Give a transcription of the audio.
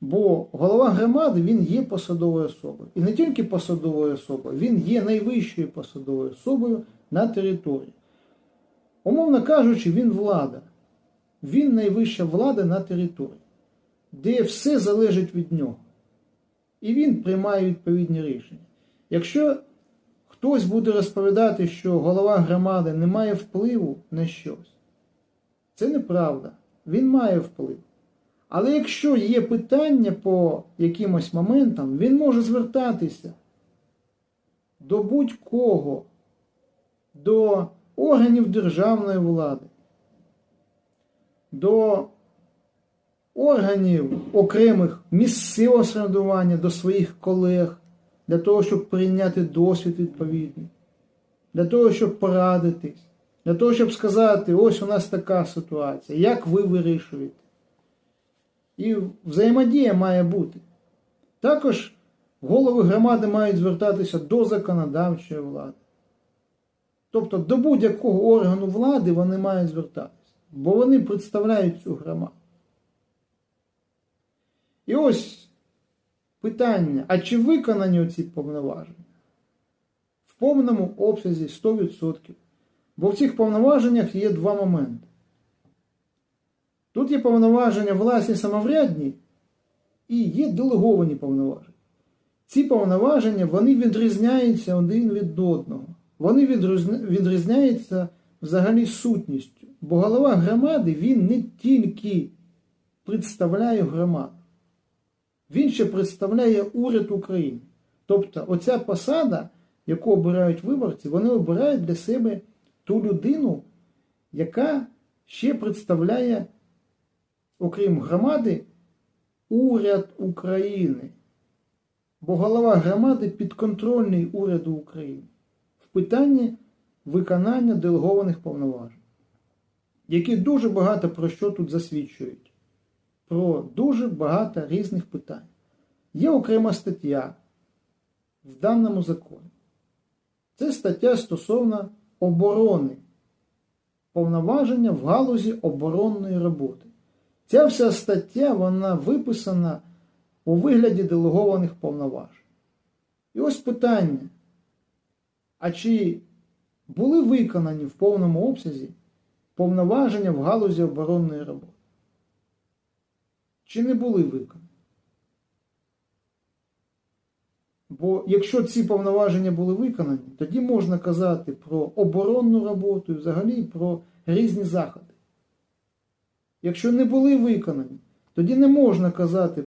Бо голова громади він є посадовою особою. І не тільки посадовою особою, він є найвищою посадовою особою на території. Умовно кажучи, він влада. Він найвища влада на території, де все залежить від нього. І він приймає відповідні рішення. Якщо хтось буде розповідати, що голова громади не має впливу на щось, це неправда. Він має вплив. Але якщо є питання по якимось моментам, він може звертатися до будь-кого, до органів державної влади, до органів окремих місцевого самоврядування, до своїх колег, для того, щоб прийняти досвід відповідний, для того, щоб порадитись, для того, щоб сказати, ось у нас така ситуація, як ви вирішуєте. І взаємодія має бути. Також голови громади мають звертатися до законодавчої влади. Тобто до будь-якого органу влади вони мають звертатися, бо вони представляють цю громаду. І ось питання: а чи виконані ці повноваження? В повному обсязі 100%. Бо в цих повноваженнях є два моменти. Тут є повноваження власні самоврядні і є делеговані повноваження. Ці повноваження вони відрізняються один від одного. Вони відрізняються взагалі сутністю. Бо голова громади він не тільки представляє громаду, він ще представляє уряд України. Тобто, оця посада, яку обирають виборці, вони обирають для себе ту людину, яка ще представляє окрім громади, уряд України. Бо голова громади підконтрольний уряду України в питанні виконання делегованих повноважень, які дуже багато про що тут засвідчують. Про дуже багато різних питань. Є окрема стаття в даному законі. Це стаття стосовно оборони, повноваження в галузі оборонної роботи. Ця вся стаття вона виписана у вигляді делегованих повноважень. І ось питання: а чи були виконані в повному обсязі повноваження в галузі оборонної роботи? Чи не були виконані? Бо якщо ці повноваження були виконані, тоді можна казати про оборонну роботу і взагалі про різні заходи. Якщо не були виконані, тоді не можна казати